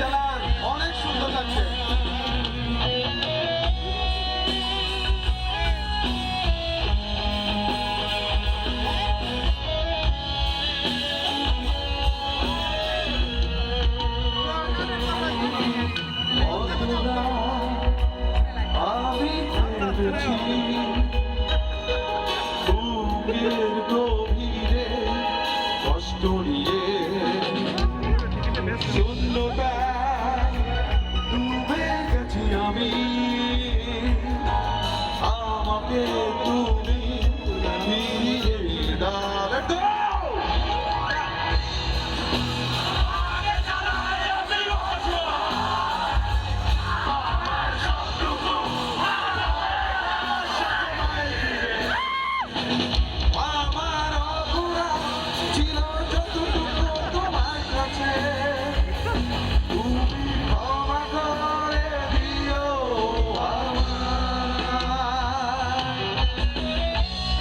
জেলার অনেক সুন্দর লাগছে। কষ্ট নিয়ে শূন্যতা ¡Roberto!